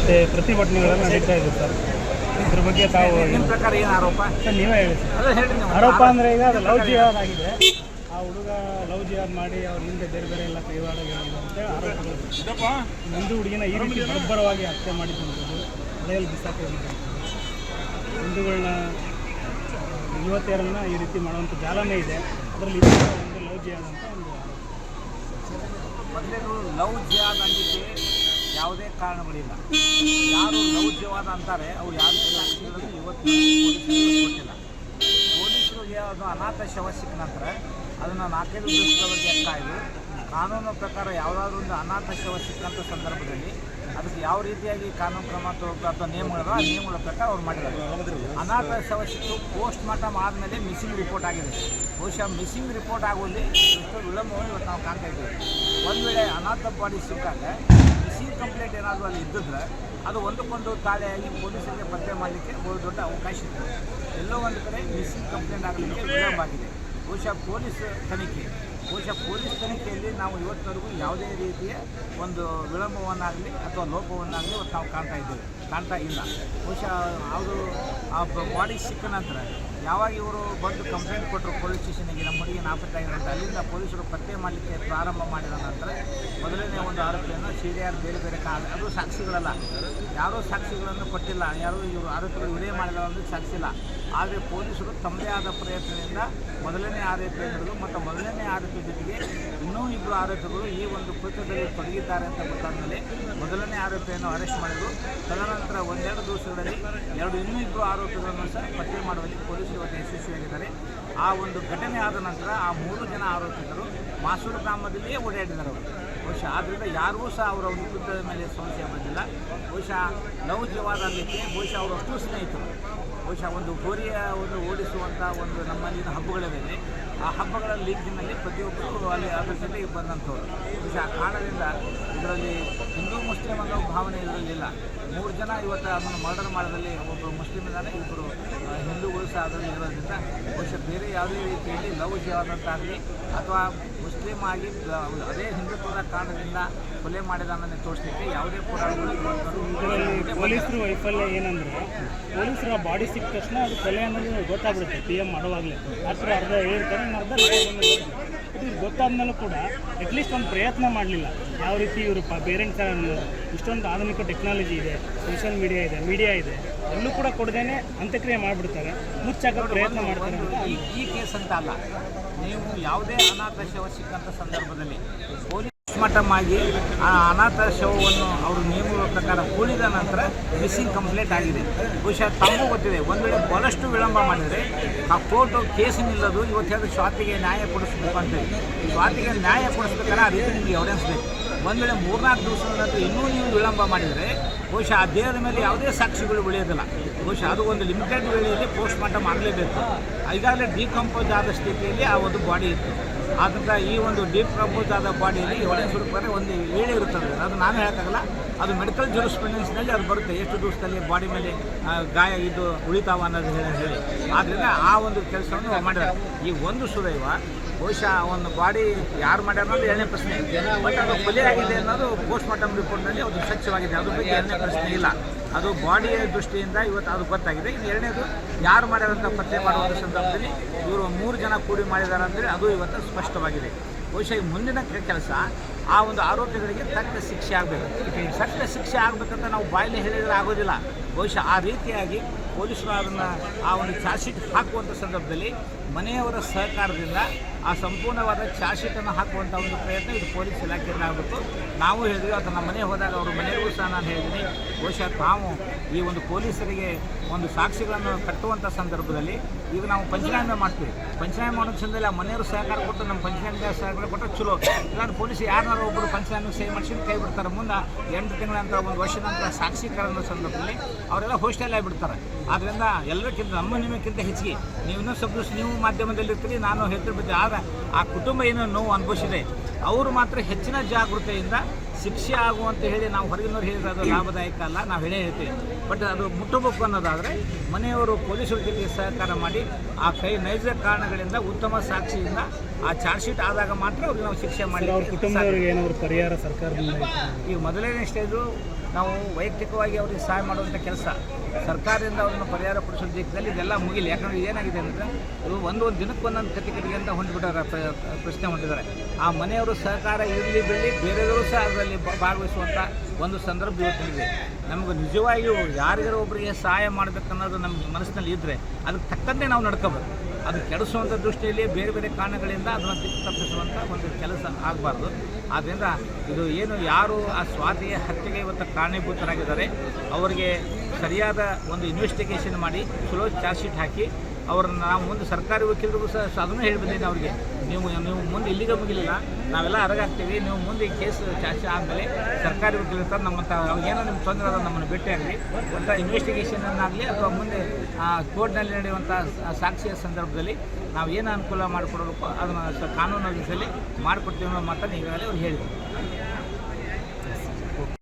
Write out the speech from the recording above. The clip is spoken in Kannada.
ಮತ್ತು ಪ್ರತಿಭಟನೆಗಳನ್ನು ನಡೀತಾ ಇದೆ ಸರ್. ಇದ್ರ ಬಗ್ಗೆ ತಾವು ನಿಮ್ಮ ಪ್ರಕಾರ ಏನು ಆರೋಪ? ಸರ್ ನೀವೇ ಹೇಳಿ ಸರ್. ಅದೇ ಆರೋಪ ಅಂದರೆ ಈಗ ಅದು ಲವ್ ಜಿಹಾದ್ ಆಗಿದೆ. ಆ ಹುಡುಗ ಲವ್ ಜಿಹಾದ್ ಮಾಡಿ ಅವ್ರ ಹಿಂದೆ ಬೇರೆ ಬೇರೆ ಎಲ್ಲ ಕೈವಾಡ ಅಂತೇಳಿ ಆರೋಪಗಳು ಒಂದು ಹುಡುಗಿನ ಈ ರೀತಿ ಬರ್ಬರವಾಗಿ ಹತ್ಯೆ ಮಾಡಿದ್ದು ಮನೆಯಲ್ಲಿ ಬಿಸಾಕಿ ಹಿಂದೂಗಳನ್ನ ಯುವತಿಯರನ್ನ ಈ ರೀತಿ ಮಾಡುವಂಥ ಜಾಲನೇ ಇದೆ. ಅದರಲ್ಲಿ ಒಂದು ಲವ್ ಜಿಹಾದ್ ಅಂತ ಒಂದು. ಮೊದಲೇದು ಲವ್ ಜಿಹಾದ್ ಅನ್ನಲಿಕ್ಕೆ ಯಾವುದೇ ಕಾರಣಗಳಿಲ್ಲ. ಯಾರು ಜಿಹಾದ್ ಅಂತಾರೆ, ಅವ್ರು ಯಾವುದೇ ಸಾಕ್ಷಿಗಳನ್ನು ಇವತ್ತು ಕೊಟ್ಟಿಲ್ಲ. ಪೊಲೀಸರಿಗೆ ಅದು ಅನಾಥ ಶವ ಸಿಕ್ಕ ನಂತರ ಅದನ್ನು ನಾಲ್ಕೈದು ದಿವಸದವರೆಗೆ ಕಾಯ್ದು ಕಾನೂನು ಪ್ರಕಾರ ಯಾವುದಾದ್ರೂ ಒಂದು ಅನಾಥ ಶವ ಸಿಕ್ಕಂಥ ಸಂದರ್ಭದಲ್ಲಿ ಅದಕ್ಕೆ ಯಾವ ರೀತಿಯಾಗಿ ಕಾನೂನು ಕ್ರಮ ಅಥವಾ ನಿಯಮಗಳ ಆ ನಿಯಮಗಳ ಪ್ರಕಾರ ಅವ್ರು ಮಾಡಿದ್ದಾರೆ. ಅನಾಥ ಶವ ಪೋಸ್ಟ್ ಮಾರ್ಟಮ್ ಆದಮೇಲೆ ಮಿಸ್ಸಿಂಗ್ ರಿಪೋರ್ಟ್ ಆಗಿದೆ. ಬಹುಶಃ ಮಿಸ್ಸಿಂಗ್ ರಿಪೋರ್ಟ್ ಆಗುವಲ್ಲಿ ಎಷ್ಟೋ ವಿಳಂಬವನ್ನು ಇವತ್ತು ನಾವು ಕಾಣ್ತಾ ಇದ್ದೀವಿ. ಒಂದು ವೇಳೆ ಅನಾಥ ಬಾಡಿ ಸಿಕ್ಕಾಗ ಮಿಸ್ಸಿಂಗ್ ಕಂಪ್ಲೇಂಟ್ ಏನಾದರೂ ಅಲ್ಲಿ ಇದ್ದಿದ್ರೆ ಅದು ಒಂದಕ್ಕೊಂದು ತಾಳೆಯಾಗಿ ಪೊಲೀಸರಿಗೆ ಪತ್ತೆ ಮಾಡಲಿಕ್ಕೆ ಬಹು ದೊಡ್ಡ ಅವಕಾಶ ಇತ್ತು. ಎಲ್ಲೋ ಒಂದು ಕಡೆ ಮಿಸ್ಸಿಂಗ್ ಕಂಪ್ಲೇಂಟ್ ಆಗಲಿಕ್ಕೆ ವಿಳಂಬ ಆಗಿದೆ. ಬಹುಶಃ ಪೊಲೀಸ್ ತನಿಖೆ ಬಹುಶಃ ಪೊಲೀಸ್ ತನಿಖೆಯಲ್ಲಿ ನಾವು ಇವತ್ತಿನವರೆಗೂ ಯಾವುದೇ ರೀತಿಯ ಒಂದು ವಿಳಂಬವನ್ನಾಗಲಿ ಅಥವಾ ಲೋಪವನ್ನಾಗಲಿ ಇವತ್ತು ನಾವು ಕಾಣ್ತಾ ಇದ್ದೇವೆ. ಕಾಣ್ತಾ ಇಲ್ಲ. ಬಹುಶಃ ಅವರು ಆ ಬಾಡಿ ಸಿಕ್ಕ ನಂತರ ಯಾವಾಗ ಇವರು ಬಂದು ಕಂಪ್ಲೇಂಟ್ ಕೊಟ್ಟರು ಪೊಲೀಸ್ ಸ್ಟೇಷನಿಗೆ ನಮ್ಮ ಹುಡುಗಿ ನಾಪತ್ತಾಗಿದೆ ಅಂತ ಅಲ್ಲಿಂದ ಪೊಲೀಸರು ಪತ್ತೆ ಮಾಡಲಿಕ್ಕೆ ಪ್ರಾರಂಭ ಮಾಡಿದ ನಂತರ ಮೊದಲನೇ ಒಂದು ಆರೋಪಿಯನ್ನು ಸಿ ಡಿ ಆರ್ ಬೇರೆ ಬೇರೆ ಕಾರಣ ಅದು ಸಾಕ್ಷಿಗಳಲ್ಲ. ಯಾರೂ ಸಾಕ್ಷಿಗಳನ್ನು ಕೊಟ್ಟಿಲ್ಲ. ಯಾರೂ ಇವರು ಆರೋಪಿಗಳು ಇವರೇ ಮಾಡಿಲ್ಲ ಅಂದರೆ ಸಾಕ್ಷಿ ಇಲ್ಲ ಆದರೆ ಪೊಲೀಸರು ತಮ್ಮದೇ ಆದ ಪ್ರಯತ್ನದಿಂದ ಮೊದಲನೇ ಆರೋಪಿ ಹಿಡಿದು ಮತ್ತು ಮೊದಲನೇ ಆರೋಪಿ ಜೊತೆಗೆ ಇನ್ನೂ ಇಬ್ಬರು ಆರೋಪಿಗಳು ಈ ಒಂದು ಕೃತ್ಯದಲ್ಲಿ ತೊಡಗಿದ್ದಾರೆ ಅಂತ ಗೊತ್ತಾದ ಮೇಲೆ ಮೊದಲನೇ ಆರೋಪಿಯನ್ನು ಅರೆಸ್ಟ್ ಮಾಡಿದರು. ತದನಂತರ ಒಂದೆರಡು ದಿವಸಗಳಲ್ಲಿ ಎರಡು ಇನ್ನೂ ಇಬ್ಬರು ಆರೋಪಿಗಳನ್ನು ಸಹ ಪತ್ತೆ ಮಾಡುವಲ್ಲಿ ಪೊಲೀಸರು ಇವತ್ತು ಯಶಸ್ವಿಯಾಗಿದ್ದಾರೆ ಆ ಒಂದು ಘಟನೆ ಆದ ನಂತರ ಆ ಮೂರು ಜನ ಆರೋಪಿಗಳು ಮಾಸೂರು ಗ್ರಾಮದಲ್ಲಿಯೇ ಓಡಾಡಿದ್ದಾರೆ ಅವರು. ಬಹುಶಃ ಆದ್ದರಿಂದ ಯಾರಿಗೂ ಸಹ ಅವರ ಒಂದು ಮೇಲೆ ಸಮಸ್ಯೆ ಬಂದಿಲ್ಲ. ಬಹುಶಃ ಲವ್ ಜವಾದ ಬಹುಶಃ ಅಷ್ಟು ಸ್ನೇಹಿತರು. ಬಹುಶಃ ಒಂದು ಗೋರಿಯ ಒಂದು ಓಡಿಸುವಂಥ ಒಂದು ನಮ್ಮಲ್ಲಿನ ಹಬ್ಬಗಳಿವೆ. ಆ ಹಬ್ಬಗಳ ಲೀಗ್ನಲ್ಲಿ ಪ್ರತಿಯೊಬ್ಬರು ಅಲ್ಲಿ ಅದರ ಜೊತೆಗೆ ಬಂದಂಥವ್ರು. ಬಹುಶಃ ಆ ಕಾರಣದಿಂದ ಇದರಲ್ಲಿ ಹಿಂದೂ ಮುಸ್ಲಿಂ ಅನ್ನೋ ಭಾವನೆ ಇರಲಿಲ್ಲ ಮೂರು ಜನ ಇವತ್ತು ಅದನ್ನು ಮರ್ಡರ್ ಮಾಡೋದಲ್ಲಿ ಒಬ್ಬರು ಮುಸ್ಲಿಮ್ ಇದ್ದಾರೆ ಇಬ್ಬರು ಹಿಂದೂಗಳು ಸಹ ಅದರಲ್ಲಿ ಇರೋದ್ರಿಂದ ಬಹುಶಃ ಬೇರೆ ಯಾವುದೇ ರೀತಿಯಲ್ಲಿ ಲವ್ ಆಗಲಿ ಅಥವಾ ಮುಸ್ಲಿಮ್ ಆಗಿ ಅದೇ ಹಿಂದುತ್ವದ ಕಾರಣದಿಂದ ಕೊಲೆ ಮಾಡಿದಾನನ್ನು ತೋರಿಸಲಿಕ್ಕೆ ಯಾವುದೇ ಪುರಾಣಗಳು ಪೊಲೀಸರು ವೈಫಲ್ಯ ಏನಂದ್ರೆ ಪೊಲೀಸರ ಬಾಡಿ ಸಿಕ್ಕ ತಕ್ಷಣ ಅದು ಕೊಲೆ ಅನ್ನೋದು ಗೊತ್ತಾಗ್ಬಿಡುತ್ತೆ ಪಿ ಎಂ ಮಾಡುವಾಗಲೇ. ಅರ್ಥ ಅರ್ಧ ಹೇಳ್ತಾರೆ ಅರ್ಧ. ಇದು ಗೊತ್ತಾದ್ಮೇಲೂ ಕೂಡ ಅಟ್ಲೀಸ್ಟ್ ಒಂದು ಪ್ರಯತ್ನ ಮಾಡಲಿಲ್ಲ. ಯಾವ ರೀತಿ ಇವರು ಪೇರೆಂಟ್ಸ್ ಇಷ್ಟೊಂದು ಆಧುನಿಕ ಟೆಕ್ನಾಲಜಿ ಇದೆ ಸೋಷಿಯಲ್ ಮೀಡಿಯಾ ಇದೆ ಮೀಡಿಯಾ ಇದೆ. ಎಲ್ಲೂ ಕೂಡ ಕೊಡದೇನೆ ಅಂತ್ಯಕ್ರಿಯೆ ಮಾಡಿಬಿಡ್ತಾರೆ. ಮುಚ್ಚಾಕ ಪ್ರಯತ್ನ ಮಾಡ್ತಾರೆ ಈ ಈ ಕೇಸ್ ಅಂತ ಅಲ್ಲ. ನೀವು ಯಾವುದೇ ಅನಾಥ ಶವ ಸಿಕ್ಕಂಥ ಸಂದರ್ಭದಲ್ಲಿ ಪೊಲೀಸ್ ಮಟ್ಟಮ್ ಆಗಿ ಆ ಅನಾಥ ಶವವನ್ನು ಅವರು ನಿಯಮಗಳ ಪ್ರಕಾರ ಕೂಡಿದ ನಂತರ ಮಿಸ್ಸಿಂಗ್ ಕಂಪ್ಲೇಂಟ್ ಆಗಿದೆ. ಬಹುಶಃ ತಮಗೂ ಗೊತ್ತಿದೆ. ಒಂದು ವೇಳೆ ಬಹಳಷ್ಟು ವಿಳಂಬ ಮಾಡಿದರೆ ಆ ಕೋರ್ಟ್ ಕೇಸು ನಿಲ್ಲೋದು, ಇವತ್ತು ಸ್ವಾತಿಗೆ ನ್ಯಾಯ ಕೊಡಿಸ್ಬೇಕು ಅಂತೇಳಿ ಸ್ವಾತಿಗೆ ನ್ಯಾಯ ಕೊಡಿಸ್ಬೇಕಾದ್ರೆ ಆ ರೀತಿ ನಿಮಗೆ ಎವಿಡೆನ್ಸ್ ಬೇಕು. ಒಂದು ವೇಳೆ ಮೂರ್ನಾಲ್ಕು ದಿವಸ ನಂತರ ಇನ್ನೂ ನೀವು ವಿಳಂಬ ಮಾಡಿದರೆ, ಬಹುಶಃ ಆ ದೇಹದ ಮೇಲೆ ಯಾವುದೇ ಸಾಕ್ಷಿಗಳು ಉಳಿಯೋದಿಲ್ಲ ಬಹುಶಃ ಅದು ಒಂದು ಲಿಮಿಟೆಡ್ ವೇಳೆಯಲ್ಲಿ ಪೋಸ್ಟ್ ಮಾರ್ಟಮ್ ಆಗಲೇಬೇಕು. ಈಗಾಗಲೇ ಡಿಕಂಪೋಸ್ ಆದ ಸ್ಥಿತಿಯಲ್ಲಿ ಆ ಒಂದು ಬಾಡಿ ಇತ್ತು. ಆದ್ದರಿಂದ ಈ ಒಂದು ಡಿಕಂಪೋಸ್ ಆದ ಬಾಡಿಯಲ್ಲಿ ಒಳ್ಳೆ ಹುಡುಕಿದ್ರೆ ಒಂದು ಏಳೆ ಇರುತ್ತದೆ. ಅದು ನಾನು ಹೇಳೋಕ್ಕಾಗಲ್ಲ. ಅದು ಮೆಡಿಕಲ್ ಜೂರಿಸ್ಪ್ರುಡೆನ್ಸ್ನಲ್ಲಿ ಅದು ಬರುತ್ತೆ. ಎಷ್ಟು ದಿವಸದಲ್ಲಿ ಬಾಡಿ ಮೇಲೆ ಗಾಯ ಇದು ಉಳಿತಾವ ಅನ್ನೋದು ಹೇಳಿ ಆದ್ದರಿಂದ ಆ ಒಂದು ಕೆಲಸವನ್ನು ಮಾಡಿದ್ದಾರೆ. ಈ ಒಂದು ಸುದೈವ ಬಹುಶಃ ಒಂದು ಬಾಡಿ ಯಾರು ಮಾಡ್ಯಾರ ಅನ್ನೋದು ಎರಡನೇ ಪ್ರಶ್ನೆ. ಬಟ್ ಅದು ಕೊಲೆ ಆಗಿದೆ ಅನ್ನೋದು ಪೋಸ್ಟ್ ಮಾರ್ಟಮ್ ರಿಪೋರ್ಟ್ನಲ್ಲಿ ಅದು ಸ್ವಚ್ಛವಾಗಿದೆ ಅದ್ರ ಬಗ್ಗೆ ಎರಡನೇ ಪ್ರಶ್ನೆ ಇಲ್ಲ. ಅದು ಬಾಡಿಯ ದೃಷ್ಟಿಯಿಂದ ಇವತ್ತು ಅದು ಗೊತ್ತಾಗಿದೆ. ಇನ್ನು ಎರಡನೇದು, ಯಾರು ಮಾಡ್ಯಾರಂತ ಪತ್ತೆ ಮಾಡುವಂಥ ಸಂದರ್ಭದಲ್ಲಿ ಇವರು ಮೂರು ಜನ ಕೂಡಿ ಮಾಡಿದ್ದಾರೆ ಅಂತೇಳಿ ಅದು ಇವತ್ತು ಸ್ಪಷ್ಟವಾಗಿದೆ. ಬಹುಶಃ ಈ ಮುಂದಿನ ಕೆಲಸ ಆ ಒಂದು ಆರೋಪಿಗಳಿಗೆ ತಕ್ಕ ಶಿಕ್ಷೆ ಆಗಬೇಕು. ತಕ್ಕ ಶಿಕ್ಷೆ ಆಗಬೇಕಂತ ನಾವು ಬಾಯಲ್ಲಿ ಹೇಳಿದರೆ ಆಗೋದಿಲ್ಲ. ಬಹುಶಃ ಆ ರೀತಿಯಾಗಿ ಪೊಲೀಸರು ಅದನ್ನು ಆ ಒಂದು ಚಾರ್ಜ್ ಶೀಟ್ ಹಾಕುವಂಥ ಸಂದರ್ಭದಲ್ಲಿ ಮನೆಯವರ ಸಹಕಾರದಿಂದ ಆ ಸಂಪೂರ್ಣವಾದ ಚಾರ್ಜ್ ಶೀಟನ್ನು ಹಾಕುವಂಥ ಒಂದು ಪ್ರಯತ್ನ ಇದು ಪೊಲೀಸ್ ಇಲಾಖೆಯಿಂದ ಆಗಬೇಕು ನಾವು ಹೇಳಿದ್ವಿ ಅಥವಾ ನಮ್ಮ ಮನೆ ಹೋದಾಗ ಅವ್ರ ಮನೆಗೂ ಸಹ ನಾನು ಹೇಳಿದ್ದೀನಿ. ಬಹುಶಃ ತಾವು ಈ ಒಂದು ಪೊಲೀಸರಿಗೆ ಒಂದು ಸಾಕ್ಷಿಗಳನ್ನು ಕಟ್ಟುವಂಥ ಸಂದರ್ಭದಲ್ಲಿ ಈಗ ನಾವು ಪಂಚನಾಮೆ ಮಾಡ್ತೀವಿ. ಪಂಚನಾಮೆ ಮಾಡೋ ಸಂದರ್ಭದಲ್ಲಿ ಆ ಮನೆಯವರು ಸಹಕಾರ ಕೊಟ್ಟು, ನಮ್ಮ ಪಂಚನಾಮೆ ಸಹಕಾರ ಕೊಟ್ಟರೆ ಚಲೋ. ಇಲ್ಲಾಂದ್ರೆ ಪೊಲೀಸ್ ಯಾರನ್ನಾರು ಒಬ್ಬರು ಪಂಚನಾಮೆ ಸಹಿ ಮಾಡಿಸಿ ಕೈ ಬಿಡ್ತಾರೆ. ಮುಂದೆ ಎಂಟು ತಿಂಗಳ ನಂತರ ಒಂದು ವರ್ಷದ ನಂತರ ಸಾಕ್ಷೀಕರಣ ಸಂದರ್ಭದಲ್ಲಿ ಅವರೆಲ್ಲ ಹೋಸ್ಟೆಲ್ ಆಗಿಬಿಡ್ತಾರೆ. ಆದ್ದರಿಂದ ಎಲ್ಲರಿಗಿಂತ, ನಮ್ಮ ನಿಮಗಿಂತ ಹೆಚ್ಚಿಗೆ. ನೀವು ಇನ್ನೂ ಸ್ವಲ್ಪ ನೀವು ಮಾಧ್ಯಮದಲ್ಲಿ ನಾನು ಹೆಸರು ಆ ಆ ಕುಟುಂಬ ಏನೋ ನೋವು ಅನುಭವಿಸಿದೆ. ಅವರು ಮಾತ್ರ ಹೆಚ್ಚಿನ ಜಾಗೃತೆಯಿಂದ ಶಿಕ್ಷೆ ಆಗುವಂತ ಹೇಳಿ ನಾವು ಹೊರಗಿನವ್ರು ಹೇಳಿದ್ರೆ ಅದು ಲಾಭದಾಯಕ ಅಲ್ಲ ನಾವು ಹೇಳೇ ಹೇಳ್ತೀವಿ. ಬಟ್ ಅದು ಮುಟ್ಟಬೇಕು ಅನ್ನೋದಾದರೆ ಮನೆಯವರು ಪೊಲೀಸರ ಜೊತೆ ಸಹಕಾರ ಮಾಡಿ ಆ ಕೈ ನೈಜ ಕಾರಣಗಳಿಂದ ಉತ್ತಮ ಸಾಕ್ಷಿಯಿಂದ ಆ ಚಾರ್ಜ್ ಶೀಟ್ ಆದಾಗ ಮಾತ್ರ ಅವ್ರಿಗೆ ನಾವು ಶಿಕ್ಷೆ ಮಾಡಿ ಅವ್ರ ಕುಟುಂಬದವ್ರಿಗೆ ಏನಾದ್ರು ಪರಿಹಾರ ಸರ್ಕಾರದಿಂದ? ಈಗ ಮೊದಲನೇ ಸ್ಟೇಜು ನಾವು ವೈಯಕ್ತಿಕವಾಗಿ ಅವರಿಗೆ ಸಹಾಯ ಮಾಡುವಂಥ ಕೆಲಸ. ಸರ್ಕಾರದಿಂದ ಅವರನ್ನು ಪರಿಹಾರ ಪಡಿಸೋ ದಿಕ್ಕದಲ್ಲಿ ಇದೆಲ್ಲ ಮುಗಿಲಿ. ಯಾಕಂದರೆ ಏನಾಗಿದೆ ಅಂದರೆ ಇದು ಒಂದು ಒಂದು ದಿನಕ್ಕೆ ಒಂದೊಂದು ಕಟ್ಟಿಕಟ್ಟಿಗೆ ಅಂತ ಹೊಂದ್ಬಿಟ್ಟಾರೆ ಪ್ರ- ಪ್ರಶ್ನೆ ಹೊಂದಿದ್ದಾರೆ. ಆ ಮನೆಯವರು ಸಹಕಾರ ಇರಲಿ ಬೆಳ್ಳಿ ಬೇರೆಯವರು ಸಹ ಅದರಲ್ಲಿ ಬ- ಭಾಗವಹಿಸುವಂಥ ಒಂದು ಸಂದರ್ಭ ಇವತ್ತಿದೆ ನಮಗೆ ನಿಜವಾಗಿಯೂ ಯಾರಿಗಾರ ಒಬ್ಬರಿಗೆ ಸಹಾಯ ಮಾಡಬೇಕನ್ನೋದು ನಮ್ಮ ಮನಸ್ಸಿನಲ್ಲಿ ಇದ್ದರೆ ಅದಕ್ಕೆ ತಕ್ಕಂತೆ ನಾವು ನಡ್ಕೋಬೇಕು ಅದು ಕೆಡಿಸುವಂಥ ದೃಷ್ಟಿಯಲ್ಲಿ ಬೇರೆ ಬೇರೆ ಕಾರಣಗಳಿಂದ ಅದನ್ನು ತಪ್ಪಿಸುವಂಥ ಒಂದು ಕೆಲಸ ಆಗಬಾರ್ದು. ಆದ್ದರಿಂದ ಇದು ಏನು ಯಾರು ಆ ಸ್ವಾತಿಯ ಹತ್ಯೆಗೆ ಇವತ್ತು ಕಾರಣೀಭೂತರಾಗಿದ್ದಾರೆ, ಅವರಿಗೆ ಸರಿಯಾದ ಒಂದು ಇನ್ವೆಸ್ಟಿಗೇಷನ್ ಮಾಡಿ, ಚಲೋ ಚಾರ್ಜ್ ಶೀಟ್ ಹಾಕಿ ಅವ್ರನ್ನ ನಾವು ಮುಂದೆ ಸರ್ಕಾರಿ ವಕೀಲರಿಗೂ ಸಹ ಅದನ್ನು ಹೇಳಿ ಬಂದಿದ್ದೀನಿ ಅವರಿಗೆ. ನೀವು ನೀವು ಮುಂದೆ ಇಲ್ಲಿಗೆ ಮುಗಿಲಿಲ್ಲ, ನಾವೆಲ್ಲ ಅರಗಾಗ್ತೀವಿ, ನೀವು ಮುಂದೆ ಈ ಕೇಸ್ ಚಾರ್ಜ್ ಆದಮೇಲೆ ಸರ್ಕಾರಿ ವಕೀಲರು ನಮ್ಮ ನಮ್ಮಂಥ ಏನೋ ನಿಮ್ಮ ತೊಂದರೆ ಅದ ನಮ್ಮನ್ನು ಭೇಟಿಯಾಗಲಿ ಆಗಲಿ. ಇನ್ವೆಸ್ಟಿಗೇಷನ್ ಆಗಲಿ ಅಥವಾ ಮುಂದೆ ಕೋರ್ಟ್ನಲ್ಲಿ ನಡೆಯುವಂಥ ಸಾಕ್ಷಿಯ ಸಂದರ್ಭದಲ್ಲಿ ನಾವು ಏನು ಅನುಕೂಲ ಮಾಡಿಕೊಡಬೇಕು, ಅದನ್ನು ಕಾನೂನು ದಿಸಲ್ಲಿ ಮಾಡಿಕೊಡ್ತೀವಿ ಅನ್ನೋ ಮಾತನ್ನು ಈಗಾಗಲೇ ಅವ್ರು ಹೇಳಿದ್ರು.